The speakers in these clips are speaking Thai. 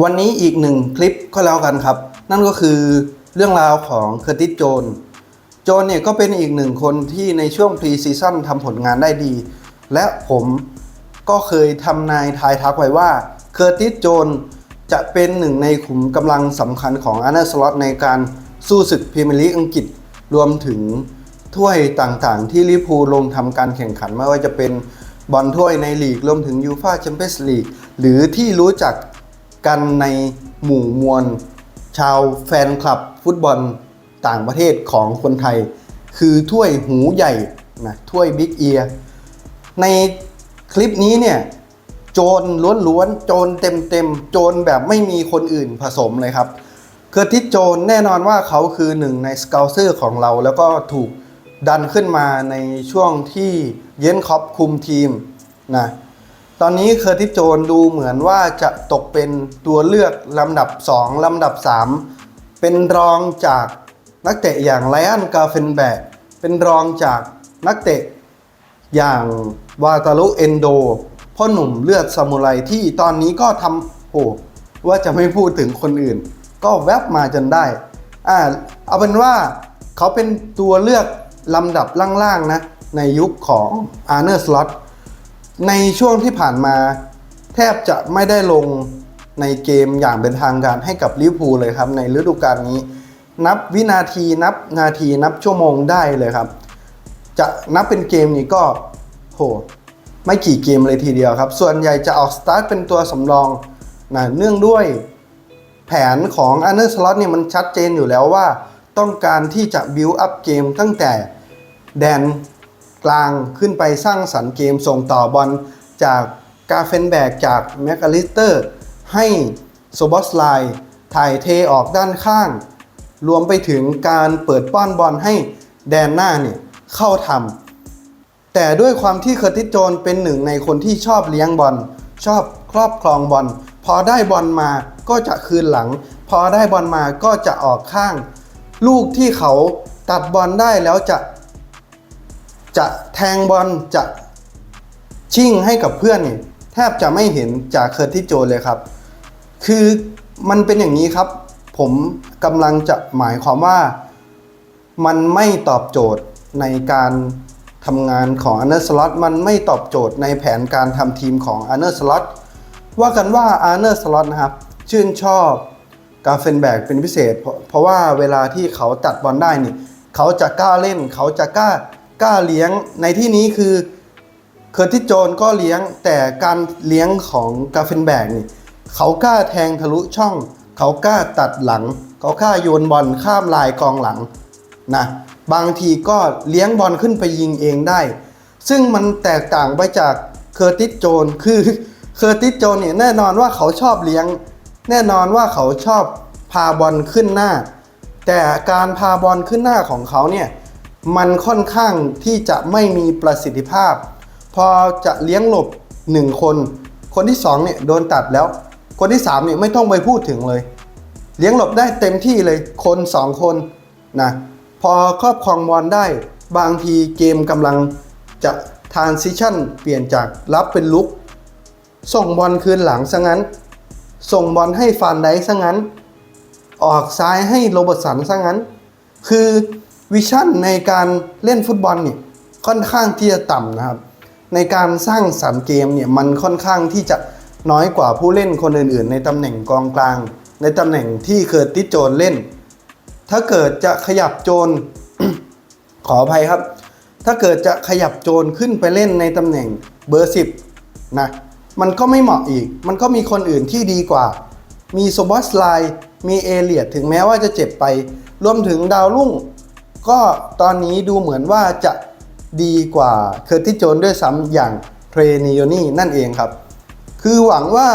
วันนี้อีกหนึ่งคลิปก็แล้วกันครับ นั่นก็คือเรื่องราวของเคอร์ติสโจน โจนเนี่ยก็เป็นอีกหนึ่งคนที่ในช่วงพรีซีซั่นทำผลงานได้ดี และผมก็เคยทำนายทายทักไว้ว่าเคอร์ติสโจนจะเป็นหนึ่งในขุมกำลังสำคัญของอาร์เนสล็อตในการสู้ศึกพรีเมียร์ลีกอังกฤษรวมถึงถ้วยต่างๆ ที่ลิเวอร์พูลลงทำการแข่งขันไม่ว่าจะเป็นบอลถ้วยในลีกรวมถึงยูฟาแชมเปี้ยนส์ลีกหรือที่รู้จัก กันในหมู่มวล ชาวแฟนคลับฟุตบอลต่างประเทศของคนไทย คือถ้วยหูใหญ่นะถ้วยบิ๊กเอียในคลิปนี้เนี่ยโจรล้วนๆ โจรเต็มๆ โจรแบบไม่มีคนอื่นผสมเลยครับเคอร์ติสโจนแน่นอนว่าเขาคือหนึ่งในสเกลเซอร์ของเรา แล้วก็ถูกดันขึ้นมาในช่วงที่เยนคอปคุมทีมนะ ตอนนี้เคอร์ติสโจนดูเหมือนว่าจะตกเป็นตัวเลือกลำดับ 2 ลำดับ 3 เป็นรองจากนักเตะอย่างไลอันกาเฟนแบกเป็นรองจากนักเตะอย่างวาตาลุเอนโดพ่อหนุ่มเลือดซามูไรที่ตอนนี้ก็ทำโอ้ว่าจะไม่พูดถึงคนอื่น ก็แวบมาจนได้อ่าเอาเป็นว่าเขาเป็นตัวเลือกลำดับล่างๆนะในยุคของอาร์เนอร์สล็อต ในช่วงที่ผ่านมา แทบจะไม่ได้ลงในเกมอย่างเป็นทางการให้กับลิเวอร์พูลเลยครับ ในฤดูกาลนี้ นับวินาทีนับนาทีนับชั่วโมงได้เลยครับ จะนับเป็นเกมนี้ก็โหไม่กี่เกมเลยทีเดียวครับ ส่วนใหญ่จะออกสตาร์ทเป็นตัวสำรองนะเนื่องด้วยแผนของอันเดอร์สล็อตเนี่ยมันชัดเจนอยู่แล้วว่า ต้องการที่จะบิวอัพเกมตั้งแต่แดน กลางขึ้นไปสร้างสรรค์เกมส่งต่อบอลจากกาเฟนแบกจากแมคอลิสเตอร์ ให้โซบอสไลถ่ายเทออกด้านข้าง รวมไปถึงการเปิดป้อนบอลให้แดนหน้าเนี่ยเข้าทำแต่ด้วยความที่เคอร์ติสโจนเป็นหนึ่งในคนที่ชอบเลี้ยงบอลชอบครอบครองบอลพอได้บอลมาก็จะคืนหลัง พอได้บอลมาก็จะออกข้าง ลูกที่เขาตัดบอลได้แล้วจะ จะแทงบอลจะชิ่งให้กับเพื่อนเนี่ยแทบจะไม่เห็นจากเคอร์ติสโจเลยครับ คือมันเป็นอย่างนี้ครับ ผมกำลังจะหมายความว่ามันไม่ตอบโจทย์ในการทำงานของอันเนอร์สล็อตมันไม่ตอบโจทย์ในแผนการทำทีมของอันเนอร์สล็อตว่ากันว่าอันเนอร์สล็อตนะครับ ชื่นชอบกาเฟนแบกเป็นพิเศษ เพราะเพราะว่าเวลาที่เขาตัดบอลได้นี่ เขาจะกล้าเล่น เขาจะกล้า กล้าเลี้ยงในที่นี้คือเคอร์ติสโจนก็เลี้ยงแต่การเลี้ยงของกาเฟนแบกนี่เขากล้าแทงทะลุช่อง เขากล้าตัดหลัง เขากล้าโยนบอลข้ามลายกองหลังนะบางทีก็เลี้ยงบอลขึ้นไปยิงเองได้ ซึ่งมันแตกต่างไปจากเคอร์ติสโจนคือเคอร์ติสโจนเนี่ยแน่นอนว่าเขาชอบเลี้ยง แน่นอนว่าเขาชอบพาบอลขึ้นหน้า แต่การพาบอลขึ้นหน้าของเขาเนี่ย มันค่อนข้างที่จะไม่มีประสิทธิภาพ พอจะเลี้ยงหลบ 1 คน คนที่2เนี่ยโดนตัดแล้ว คนที่3เนี่ยไม่ต้องไปพูดถึงเลย เลี้ยงหลบได้เต็มที่เลยคน 2 คนนะพอครอบครองบอลได้บางทีเกมกำลังจะ transition เปลี่ยนจากรับเป็นลุก ส่งบอลคืนหลังซะงั้น ส่งบอลให้ฟานไดซะงั้น ออกซ้ายให้โรเบิร์ตสันซะงั้น คือ วิชั่นในการเล่นฟุตบอลเนี่ยค่อนข้างที่จะต่ำนะครับ ในการสร้างสรรเกมเนี่ยมันค่อนข้างที่จะน้อยกว่าผู้เล่นคนอื่น ๆ ในตำแหน่งกองกลาง ในตำแหน่งที่เคอร์ติโจนเล่น ถ้าเกิดจะขยับโจรขออภัยครับ ถ้าเกิดจะขยับโจรขึ้นไปเล่นในตำแหน่งเบอร์ 10นะมันก็ไม่เหมาะอีก มันก็มีคนอื่นที่ดีกว่า มีโซบอสไลมีเอเลียดถึงแม้ว่าจะเจ็บไป รวมถึงดาวรุ่ง ก็ตอนนี้ดูเหมือนว่าจะดีกว่าเคอร์ติโจนด้วยซ้ำอย่างเทรนิโอนี่นั่นเองครับ คือหวังว่า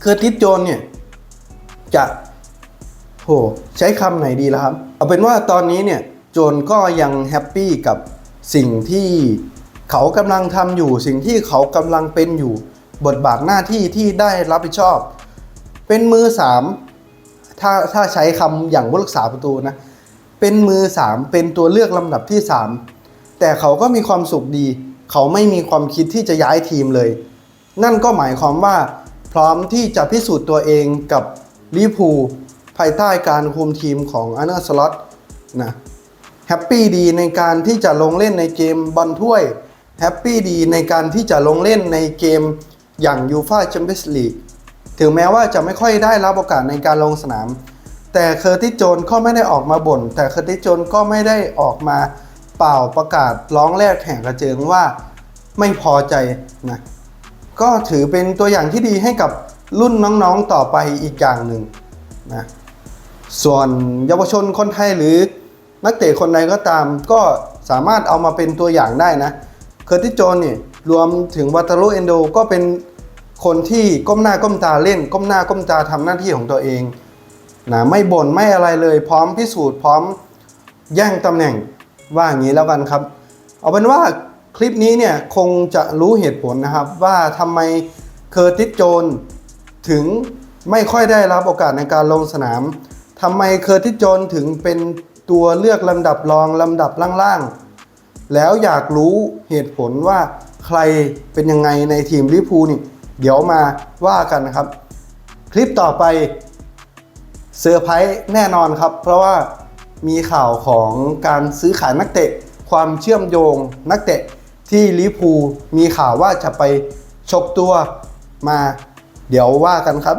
เคอร์ติโจนเนี่ยจะโหใช้คำไหนดีล่ะครับ เอาเป็นว่าตอนนี้เนี่ยโจนก็ยังแฮปปี้กับสิ่งที่เขากำลังทำอยู่ สิ่งที่เขากำลังเป็นอยู่ บทบาทหน้าที่ที่ได้รับผิดชอบ เป็นมือสามถ้าถ้าใช้คำอย่างผู้รักษาประตูนะ เป็นมือสามเป็นตัวเลือกลำดับที่สามแต่เขาก็มีความสุขดี เขาไม่มีความคิดที่จะย้ายทีมเลย นั่นก็หมายความว่า พร้อมที่จะพิสูจน์ตัวเองกับลิพูภายใต้การคุมทีมของอาร์เนอร์สล็อตนะแฮปปี้ดีในการที่จะลงเล่นในเกมบอลถ้วยแฮปปี้ดีในการที่จะลงเล่นในเกมอย่างยูฟาแชมเปี้ยนส์ลีกถึงแม้ว่าจะไม่ค่อยได้รับโอกาสในการลงสนาม แต่เคอร์ติสโจนก็ไม่ได้ออกมาบ่น แต่เคอร์ติสโจนก็ไม่ได้ออกมาเป่าประกาศร้องแรกแข่งกระเจิงว่าไม่พอใจนะก็ถือเป็นตัวอย่างที่ดีให้กับรุ่นน้องๆต่อไปอีกอย่างหนึ่งนะส่วนเยาวชนคนไทยหรือนักเตะคนใดก็ตามก็สามารถเอามาเป็นตัวอย่างได้นะ เคอร์ติโจนนี่รวมถึงวัตารุเอนโดก็เป็นคนที่ก้มหน้าก้มตาเล่น ก้มหน้าก้มตาทำหน้าที่ของตัวเอง นะไม่บ่นไม่อะไรเลย พร้อมพิสูจน์พร้อมแย่งตำแหน่งว่าอย่างนี้แล้วกันครับ เอาเป็นว่าคลิปนี้เนี่ยคงจะรู้เหตุผลนะครับ ว่าทำไมเคอร์ติสโจนถึงไม่ค่อยได้รับโอกาสในการลงสนามทำไมเคอร์ติสโจนถึงเป็นตัวเลือกลำดับรองลำดับล่างๆ แล้วอยากรู้เหตุผลว่าใครเป็นยังไงในทีมลิพูนี่ เดี๋ยวมาว่ากันนะครับ คลิปต่อไป เซอร์ไพรส์แน่นอนครับ เพราะว่ามีข่าวของการซื้อขายนักเตะ ความเชื่อมโยงนักเตะที่ลิพูมีข่าวว่าจะไปชกตัวมา เดี๋ยวว่ากันครับ